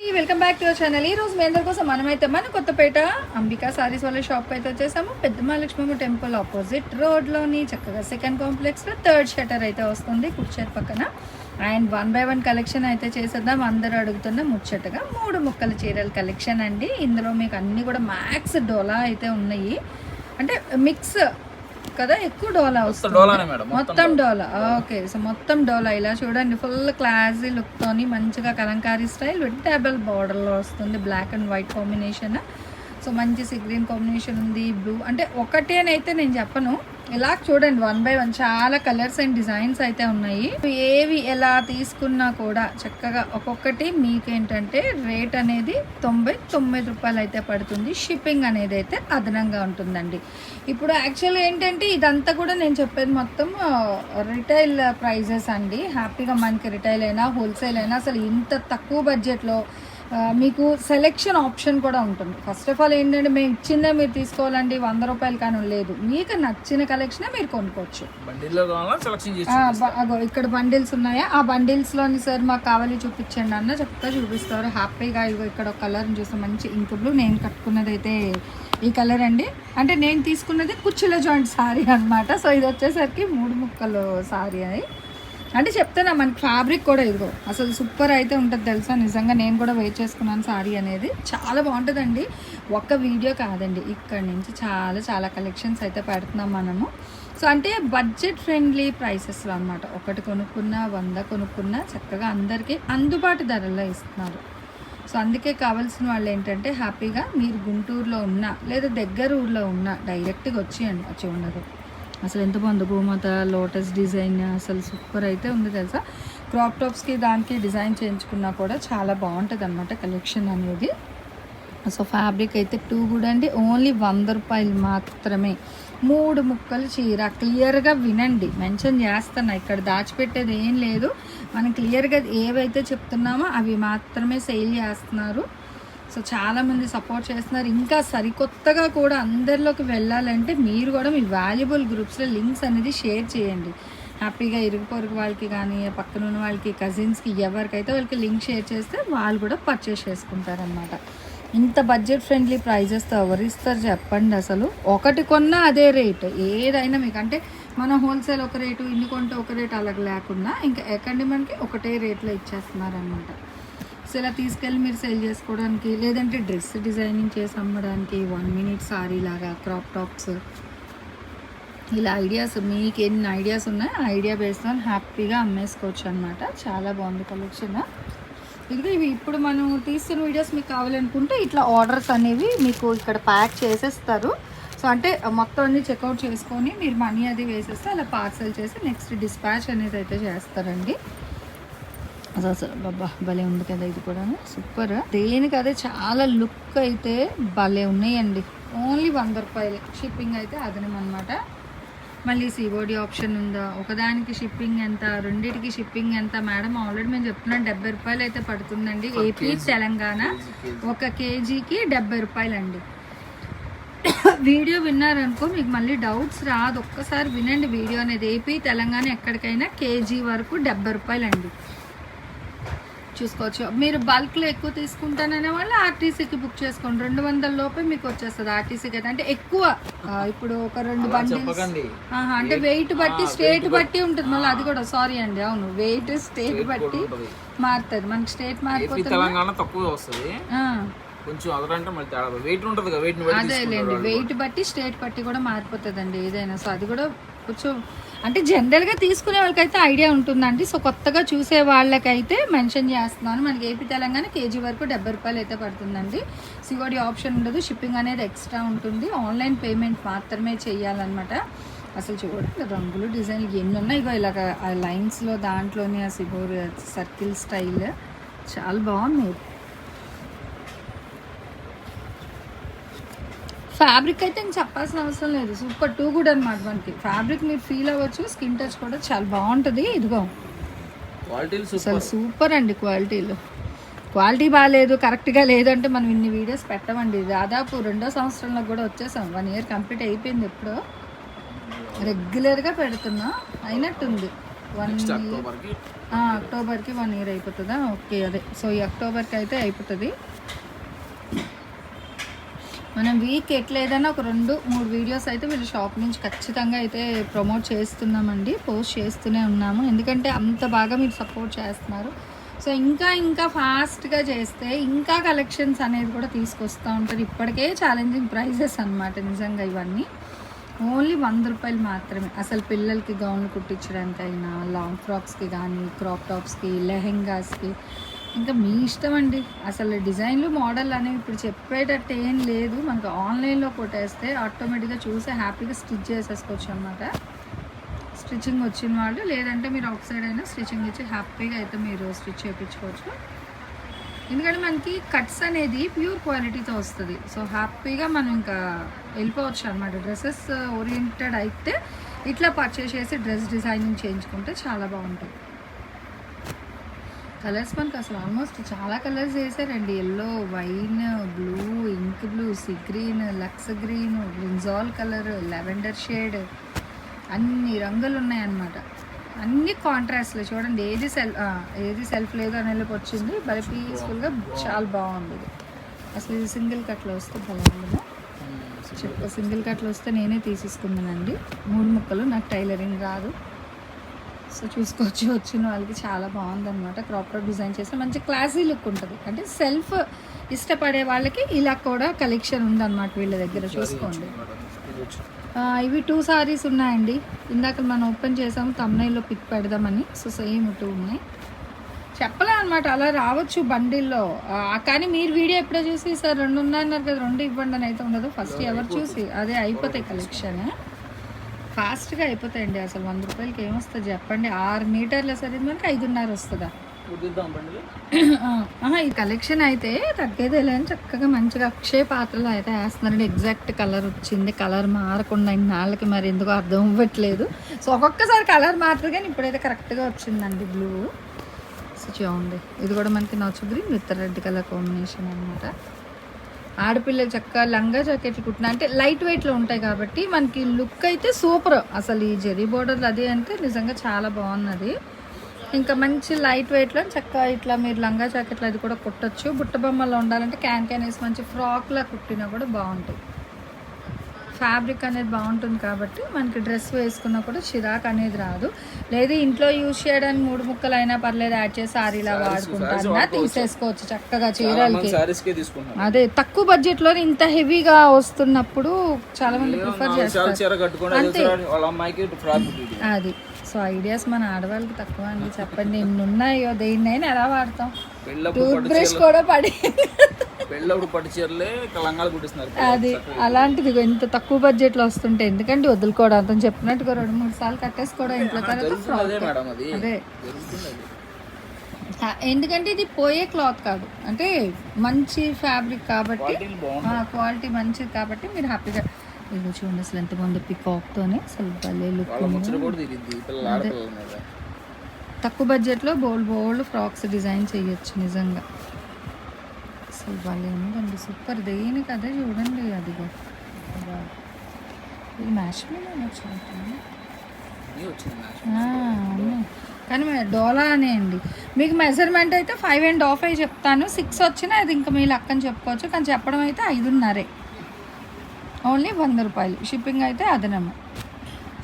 Welcome back to our channel. ఈ రోజు మీ అందరి కోసం మనమైతే మన కొత్తపేట అంబికా సారీస్ వాళ్ళ షాప్ అయితే వచ్చేసాము. పెద్ద మహాలక్ష్మమ్మ టెంపుల్ ఆపోజిట్ రోడ్లోని చక్కగా సెకండ్ కాంప్లెక్స్లో థర్డ్ షటర్ అయితే వస్తుంది కుర్చేర్ పక్కన. And one by one collection అయితే చేసేద్దాం. అందరూ అడుగుతున్న ముచ్చటగా మూడు ముక్కల చీరల కలెక్షన్ అండి. ఇందులో మీకు అన్నీ కూడా మ్యాక్స్ డోలా అయితే ఉన్నాయి. అంటే మిక్స్ కదా ఎక్కువ డోలా వస్తుంది. మొత్తం డోలా ఓకే. సో మొత్తం డోలా ఇలా చూడండి ఫుల్ క్లాసీ లుక్ తోని మంచిగా కలంకారీ స్టైల్ విత్ టేబుల్ బార్డర్లో వస్తుంది black and white combination so మంచి సీ గ్రీన్ కాంబినేషన్ ఉంది బ్లూ అంటే ఒకటి అని అయితే నేను చెప్పను ఇలా చూడండి వన్ బై వన్ చాలా కలర్స్ అండ్ డిజైన్స్ అయితే ఉన్నాయి. ఏవి ఎలా తీసుకున్నా కూడా చక్కగా ఒక్కొక్కటి మీకేంటంటే రేట్ అనేది తొంభై తొమ్మిది రూపాయలు అయితే పడుతుంది. షిప్పింగ్ అనేది అయితే అదనంగా ఉంటుందండి. ఇప్పుడు యాక్చువల్గా ఏంటంటే ఇదంతా కూడా నేను చెప్పేది మొత్తం రిటైల్ ప్రైజెస్ అండి. హ్యాపీగా మనకి రిటైల్ అయినా హోల్సేల్ అయినా అసలు ఇంత తక్కువ బడ్జెట్లో మీకు సెలెక్షన్ ఆప్షన్ కూడా ఉంటుంది. ఫస్ట్ ఆఫ్ ఆల్ ఏంటంటే మేము ఇచ్చిందే మీరు తీసుకోవాలండి వంద రూపాయలు కానీ లేదు. మీకు నచ్చిన కలెక్షనే మీరు కొనుక్కోవచ్చు. అగో ఇక్కడ బండిల్స్ ఉన్నాయా? ఆ బండిల్స్లోని సార్ మాకు కావాలి చూపించండి అన్న చెప్తా చూపిస్తారు. హ్యాపీగా ఇగో ఇక్కడ ఒక కలర్ చూస్తే మంచి ఇంక్ బ్లూ నేను కట్టుకున్నది అయితే ఈ కలర్ అండి. అంటే నేను తీసుకున్నది కుచ్చుల జాయింట్ సారీ అన్నమాట. సో ఇది వచ్చేసరికి మూడు ముక్కలు సారీ అది. అంటే చెప్తున్నా మనకి ఫ్యాబ్రిక్ కూడా ఇదిగో అసలు సూపర్ అయితే ఉంటుంది తెలుసా? నిజంగా నేను కూడా వెయిట్ చేసుకున్నాను సారీ అనేది. చాలా బాగుంటుందండి. ఒక్క వీడియో కాదండి ఇక్కడ నుంచి చాలా చాలా కలెక్షన్స్ అయితే పెడుతున్నాం మనము. సో అంటే బడ్జెట్ ఫ్రెండ్లీ ప్రైసెస్లో అనమాట ఒకటి కొనుక్కున్నా వంద కొనుక్కున్నా చక్కగా అందరికీ అందుబాటు ధరల్లో ఇస్తున్నారు. సో అందుకే కావాల్సిన వాళ్ళు ఏంటంటే హ్యాపీగా మీరు గుంటూరులో ఉన్నా లేదా దగ్గర ఊర్లో ఉన్నా డైరెక్ట్గా వచ్చేయండి వచ్చి ఉండదు అసలు ఎంత బాగుంది. భూమాత లోటస్ డిజైన్ అసలు సూపర్ అయితే ఉంది తెలుసా? క్రాప్ టాప్స్కి దానికి డిజైన్ చేయించుకున్నా కూడా చాలా బాగుంటుంది అనమాట కలెక్షన్ అనేది. సో ఫ్యాబ్రిక్ అయితే టూ కూడా అండి. ఓన్లీ వంద రూపాయలు మాత్రమే. మూడు ముక్కలు చీర. క్లియర్గా వినండి. మెన్షన్ చేస్తున్నా. ఇక్కడ దాచిపెట్టేది ఏం లేదు. మనం క్లియర్గా ఏవైతే చెప్తున్నామో అవి మాత్రమే సేల్ చేస్తున్నారు. సో చాలామంది సపోర్ట్ చేస్తున్నారు. ఇంకా సరికొత్తగా కూడా అందరిలోకి వెళ్ళాలంటే మీరు కూడా మీ వాల్యుబుల్ గ్రూప్స్లో లింక్స్ అనేది షేర్ చేయండి. హ్యాపీగా ఇరుగు పొరుగు వాళ్ళకి కానీ పక్కన ఉన్న వాళ్ళకి కజిన్స్కి ఎవరికైతే వాళ్ళకి లింక్ షేర్ చేస్తే వాళ్ళు కూడా పర్చేస్ చేసుకుంటారనమాట ఇంత బడ్జెట్ ఫ్రెండ్లీ ప్రైజెస్తో ఎవరిస్తారు చెప్పండి అసలు. ఒకటి కొన్నా అదే రేట్ ఏదైనా మీకు అంటే మన హోల్సేల్ ఒక రేటు ఇన్ని కొంటే ఒక రేటు అలాగ లేకుండా ఇంకా ఎక్కడి మనకి ఒకటే రేట్లో ఇచ్చేస్తున్నారనమాట సో ఇలా తీసుకెళ్ళి మీరు సేల్ చేసుకోవడానికి లేదంటే డ్రెస్ డిజైనింగ్ చేసి అమ్మడానికి వన్ మినిట్ సారీ లాగా క్రాప్ టాప్స్ ఇలా ఐడియాస్ మీకు ఎన్ని ఐడియాస్ ఉన్నాయో ఆ ఐడియా బేస్తో హ్యాపీగా అమ్మేసుకోవచ్చు అనమాట చాలా బాగుంది కలెక్షన్ ఇదిగో ఇవి ఇప్పుడు మనం తీస్తున్న వీడియోస్ మీకు కావాలనుకుంటే ఇట్లా ఆర్డర్స్ అనేవి మీకు ఇక్కడ ప్యాక్ చేసేస్తారు. సో అంటే మొత్తం అన్ని చెక్అవుట్ చేసుకొని మీరు మనీ అది వేసేస్తే అలా పార్సల్ చేసి నెక్స్ట్ డిస్పాచ్ అనేది అయితే చేస్తారండి. అసలు అసలు బాబా భలే ఉంది కదా ఇది కూడా సూపర్. దేనికి అదే చాలా లుక్ అయితే భలే ఉన్నాయండి. ఓన్లీ వంద రూపాయలు. షిప్పింగ్ అయితే అదనం అనమాట మళ్ళీ సిఓడి ఆప్షన్ ఉందా? ఒకదానికి షిప్పింగ్ ఎంత? రెండిటికి షిప్పింగ్ ఎంత? మేడం ఆల్రెడీ మేము చెప్తున్నాం డెబ్బై రూపాయలు అయితే పడుతుందండి. ఏపీ తెలంగాణ ఒక కేజీకి డెబ్బై రూపాయలు అండి వీడియో విన్నారనుకో మీకు మళ్ళీ డౌట్స్ రాదు. ఒక్కసారి వినండి వీడియో అనేది. ఏపీ తెలంగాణ ఎక్కడికైనా కేజీ వరకు డెబ్బై రూపాయలు అండి చూసుకోవచ్చు. మీరు బల్క్లో ఎక్కువ తీసుకుంటాననే వాళ్ళు ఆర్టీసీకి బుక్ చేసుకోండి. రెండు వందల లోపే మీకు వచ్చేస్తుంది ఆర్టీసీకి అయితే. అంటే ఎక్కువ ఇప్పుడు ఒక రెండు బండిల్స్ అంటే వెయిట్ బట్టి స్టేట్ బట్టి. ఉంటుంది. మళ్ళీ అది కూడా సారీ అండి అవును. వెయిట్ స్టేట్ బట్టి మారుతుంది. మనకి స్టేట్ మారిపోతుంది. కొంచెం అదరంటే మళ్ళీ తేడా వెయిట్ ఉంటుంది కదా వెయిట్ బట్టి అదేలేండి. వెయిట్ బట్టి స్టేట్ బట్టి కూడా మారిపోతుందండి ఏదైనా. సో అది కూడా కొంచెం అంటే జనరల్గా తీసుకునే వాళ్ళకైతే ఐడియా ఉంటుందండి. సో కొత్తగా చూసే వాళ్ళకైతే మెన్షన్ చేస్తున్నాను. మనకి ఏపీ తెలంగాణ కేజీ వరకు డెబ్బై రూపాయలు అయితే పడుతుందండి. సిఓడి ఆప్షన్ ఉండదు. షిప్పింగ్ అనేది ఎక్స్ట్రా ఉంటుంది. ఆన్లైన్ పేమెంట్ మాత్రమే చేయాలన్నమాట. అసలు చూడండి రంగులు డిజైన్లు ఎన్ని ఉన్నాయి. ఇగో ఇలాగ ఆ లైన్స్లో దాంట్లోనే ఆ సిబోర్ సర్కిల్ స్టైల్ చాలా బాగున్నాయి. ఫ్యాబ్రిక్ అయితే ఇంక చెప్పాల్సిన అవసరం లేదు. సూపర్ టూ గుడ్ అనమాట మనకి. ఫ్యాబ్రిక్ మీరు ఫీల్ అవ్వచ్చు స్కిన్ టచ్ కూడా చాలా బాగుంటుంది. ఇదిగో. అసలు సూపర్. అండి క్వాలిటీలు. క్వాలిటీ బాగాలేదు కరెక్ట్గా లేదు అంటే మనం ఇన్ని వీడియోస్ పెట్టమండి. దాదాపు రెండో సంవత్సరంలో కూడా వచ్చేసాం. వన్ ఇయర్ కంప్లీట్ అయిపోయింది ఎప్పుడో. రెగ్యులర్గా పెడుతున్నా. అయినట్టుంది. వన్ అక్టోబర్కి వన్ ఇయర్ అయిపోతుందా? ఓకే అదే. సో ఈ అక్టోబర్కి అయితే అయిపోతుంది. మనం వీక్ ఎట్లా ఏదైనా ఒక రెండు మూడు వీడియోస్ అయితే మీరు షాప్ నుంచి ఖచ్చితంగా అయితే ప్రమోట్ చేస్తున్నామండి పోస్ట్ చేస్తూనే ఉన్నాము. ఎందుకంటే అంత బాగా మీరు సపోర్ట్ చేస్తున్నారు. సో ఇంకా ఇంకా ఫాస్ట్గా చేస్తే ఇంకా కలెక్షన్స్ అనేది కూడా తీసుకొస్తూ ఉంటారు. ఇప్పటికే ఛాలెంజింగ్ ప్రైజెస్ అన్నమాట నిజంగా ఇవన్నీ. ఓన్లీ వంద రూపాయలు మాత్రమే. అసలు పిల్లలకి గౌన్లు కుట్టించడానికైనా లాంగ్ ఫ్రాక్స్కి కానీ క్రాప్ టాప్స్కి లెహెంగాస్కి ఇంకా మీ ఇష్టం అండి. అసలు డిజైన్లు మోడల్ అనేవి ఇప్పుడు చెప్పేటట్టు ఏం లేదు. మనకు ఆన్లైన్లో కొట్టేస్తే ఆటోమేటిక్గా చూసి హ్యాపీగా స్టిచ్ చేసేసుకోవచ్చు అనమాట స్టిచ్చింగ్ వచ్చిన వాళ్ళు లేదంటే మీరు అవుట్ సైడ్ అయినా స్టిచ్చింగ్ ఇచ్చి హ్యాపీగా అయితే మీరు స్టిచ్ చేయించుకోవచ్చు. ఎందుకంటే మనకి కట్స్ అనేది ప్యూర్ క్వాలిటీతో వస్తుంది. సో హ్యాపీగా మనం ఇంకా వెళ్ళిపోవచ్చు అనమాట డ్రెస్సెస్ ఓరియంటెడ్ అయితే ఇట్లా పర్చేస్ చేసి డ్రెస్ డిజైనింగ్ చేయించుకుంటే చాలా బాగుంటుంది. కలర్స్ మనకి అసలు ఆల్మోస్ట్ చాలా కలర్స్ వేసారండి yellow wine blue ink blue sea green lux green brinjal colour lavender shade అన్ని రంగులు ఉన్నాయన్నమాట. అన్ని కాంట్రాస్ట్లు చూడండి ఏది సెల్ ఏది సెల్ఫ్ లేదు అనేలోకి వచ్చింది బలి పీస్ఫుల్గా చాలా బాగుంది. అసలు ఇది సింగిల్ కట్లో వస్తే బాగుంది చెప్ప సింగిల్ కట్లో వస్తే నేనే తీసేసుకున్నానండి మూడు ముక్కలు నాకు టైలరింగ్ రాదు. సో చూసుకోవచ్చు వచ్చిన వాళ్ళకి చాలా బాగుందన్నమాట. క్రాప్ టాప్ డిజైన్ చేస్తే మంచి క్లాసీ లుక్ ఉంటుంది. అంటే సెల్ఫ్ ఇష్టపడే వాళ్ళకి ఇలా కూడా కలెక్షన్ ఉందన్నమాట వీళ్ళ దగ్గర చూసుకోండి. ఇవి టూ సారీస్ ఉన్నాయండి. ఇందాక మనం ఓపెన్ చేసాము తమ్నైల్లో పిక్ పెడదామని. సో సేమ్ టూ ఉన్నాయి. చెప్పలే అనమాట అలా రావచ్చు బండిల్లో. కానీ మీరు వీడియో ఎప్పుడో చూసి సార్ రెండు ఉన్నాయన్నారు కదా రెండు ఇవ్వండి అని అయితే ఉండదు. ఫస్ట్ ఎవరు చూసి అదే అయిపోతాయి కలెక్షన్ ఫాస్ట్గా అయిపోతాయండి అసలు వంద రూపాయలకి ఏమొస్తుంది చెప్పండి. ఆరు మీటర్ల సరే మనకి ఐదున్నర వస్తుందా? ఈ కలెక్షన్ అయితే తగ్గేదే లేని చక్కగా మంచిగా అక్షయ పాత్రలు అయితే వేస్తున్నారండి. ఎగ్జాక్ట్ కలర్ వచ్చింది. కలర్ మారకుండా నాళ్ళకి మరి ఎందుకో అర్థం అవ్వట్లేదు. సో ఒక్కొక్కసారి కలర్ మారుతుంది కానీ ఇప్పుడైతే కరెక్ట్గా వచ్చిందండి బ్లూ. సో చూడండి. ఇది కూడా మనకి నచ్చు green with red colour combination అనమాట ఆడపిల్లలు చక్కగా లంగా జాకెట్లు కుట్టిన అంటే లైట్ వెయిట్లో ఉంటాయి కాబట్టి మనకి లుక్ అయితే సూపర్. అసలు ఈ జెరీ బోర్డర్లు అది అంటే నిజంగా చాలా బాగున్నది. ఇంకా మంచి లైట్ వెయిట్లో చక్కగా ఇట్లా మీరు లంగా జాకెట్లు అది కూడా కుట్టచ్చు. బుట్ట బొమ్మలో ఉండాలంటే క్యాన్ క్యాన్ వేసి మంచి ఫ్రాక్లా కుట్టినా కూడా బాగుంటుంది ఫ్యాబ్రిక్ అనేది బాగుంటుంది కాబట్టి మనకి డ్రెస్ వేసుకున్నా కూడా చిరాక్ అనేది రాదు. లేదు ఇంట్లో యూజ్ చేయడానికి మూడు ముక్కలు అయినా పర్లేదు యాడ్ చేసి సారీలా వాడుకుంటారన్నా తీసేసుకోవచ్చు చక్కగా చీరలకి. అదే తక్కువ బడ్జెట్లో ఇంత హెవీగా వస్తున్నప్పుడు చాలా మంది ప్రిఫర్ చేస్తారు. కట్టుకొని అదే సో ఐడియాస్ మన ఆడవాళ్ళకి తక్కువ అండి. చెప్పండి ఎన్ని ఉన్నాయో దేన్నైనా ఎలా వాడతాం? టూత్ బ్రష్ కూడా పడి పెళ్ళప్పుడు పట్టు చీరలే లంగాలు కుట్టిస్తున్నారు. అది అలాంటిది ఎంత తక్కువ బడ్జెట్లో వస్తుంటే ఎందుకంటే వదులుకోవడం? అతను చెప్పినట్టుగా రెండు మూడు సార్లు కట్టేసుకోవడం ఇంట్లో అదే ఎందుకంటే ఇది పోయే క్లాత్ కాదు. అంటే మంచి ఫ్యాబ్రిక్ కాబట్టి క్వాలిటీ మంచిది కాబట్టి మీరు హ్యాపీగా ఇది చూడండి అసలు ఎంత బాగుంది పికాక్తోనే. అసలు భలే లుక్ తక్కువ బడ్జెట్లో బోల్డ్ బోల్డ్ ఫ్రాక్స్ డిజైన్ చేయొచ్చు నిజంగా. అసలు భలే ఉందండి సూపర్. దేనికి అదే చూడండి అదిగో. ఇది అవును. కానీ డోలా అనే అండి. మీకు మెజర్మెంట్ అయితే ఫైవ్ అండ్ హాఫ్ అయి చెప్తాను. సిక్స్ వచ్చినా అది ఇంకా మీ లక్కని చెప్పుకోవచ్చు. కానీ చెప్పడం అయితే ఐదున్నరే. ఓన్లీ వంద రూపాయలు. షిప్పింగ్ అయితే అదనము.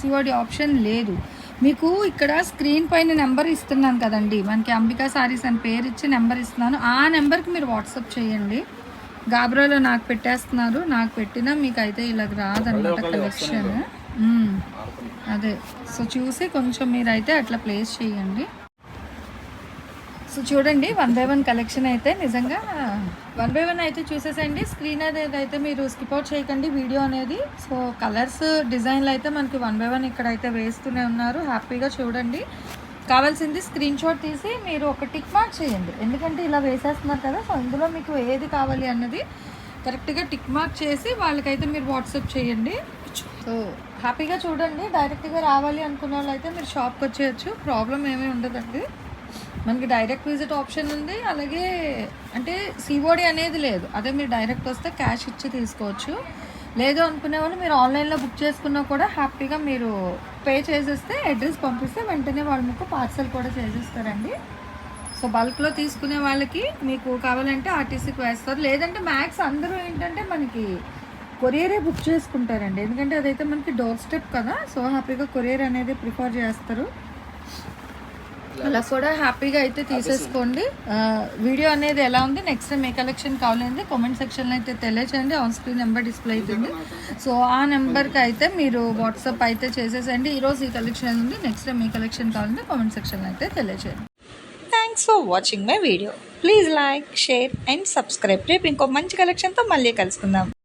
సిఓడి ఆప్షన్ లేదు. మీకు ఇక్కడ స్క్రీన్ పైన నెంబర్ ఇస్తున్నాను కదండి. మనకి అంబికా సారీస్ అని పేరు ఇచ్చి నెంబర్ ఇస్తున్నాను. ఆ నెంబర్కి మీరు వాట్సాప్ చేయండి. గాబ్రాలో నాకు పెట్టేస్తున్నారు. నాకు పెట్టినా మీకు అయితే ఇలాగ రాదన్నమాట కలెక్షన్. అదే. సో చూసి కొంచెం మీరైతే అట్లా ప్లేస్ చేయండి. సో చూడండి వన్ బై వన్ కలెక్షన్ అయితే నిజంగా వన్ బై వన్ అయితే చూసేసండి. స్క్రీన్ అనేది అయితే మీరు స్కిప్ అవుట్ చేయకండి వీడియో అనేది. సో కలర్స్ డిజైన్లు అయితే మనకి వన్ బై వన్ ఇక్కడైతే వేస్తూనే ఉన్నారు. హ్యాపీగా చూడండి. కావాల్సింది స్క్రీన్ షాట్ తీసి మీరు ఒక టిక్ మార్క్ చేయండి. ఎందుకంటే ఇలా వేసేస్తున్నారు కదా సో ఇందులో మీకు ఏది కావాలి అన్నది కరెక్ట్గా టిక్ మార్క్ చేసి వాళ్ళకైతే మీరు వాట్సాప్ చేయండి. సో హ్యాపీగా చూడండి. డైరెక్ట్గా రావాలి అనుకున్న వాళ్ళు అయితే మీరు షాప్కి వచ్చేయచ్చు. ప్రాబ్లం ఏమీ ఉండదండి. మనకి డైరెక్ట్ విజిట్ ఆప్షన్ ఉంది. అలాగే అంటే సిఓడి అనేది లేదు. అదే మీరు డైరెక్ట్ వస్తే క్యాష్ ఇచ్చి తీసుకోవచ్చు. లేదు అనుకునే వాళ్ళు మీరు ఆన్లైన్లో బుక్ చేసుకున్నా కూడా హ్యాపీగా మీరు పే చేసేస్తే అడ్రస్ పంపిస్తే వెంటనే వాళ్ళు మీకు పార్సల్ కూడా చేసేస్తారండి. సో బల్క్లో తీసుకునే వాళ్ళకి మీకు కావాలంటే ఆర్టీసీకి వేస్తారు. లేదంటే మ్యాక్స్ అందరూ ఏంటంటే మనకి కొరియరే బుక్ చేసుకుంటారండి. ఎందుకంటే అదైతే మనకి డోర్ స్టెప్ కదా. సో హ్యాపీగా కొరియర్ అనేది ప్రిఫర్ చేస్తారు. అలా కూడా హ్యాపీగా అయితే తీసేసుకోండి. వీడియో అనేది ఎలా ఉంది? నెక్స్ట్ టైం ఏ కలెక్షన్ కావాలంటే కామెంట్ సెక్షన్లో అయితే తెలియచేయండి. ఆన్ స్క్రీన్ నెంబర్ డిస్ప్లే అవుతుంది సో ఆ నెంబర్కి అయితే మీరు వాట్సాప్ అయితే చేసేసండి. ఈరోజు ఈ కలెక్షన్ ఉంది నెక్స్ట్ టైం ఏ కలెక్షన్ కావాలంటే కామెంట్ సెక్షన్లో అయితే తెలియచేయండి. Thanks for watching my video please like share and subscribe రేపు ఇంకో మంచి కలెక్షన్తో మళ్ళీ కలుసుకుందాం.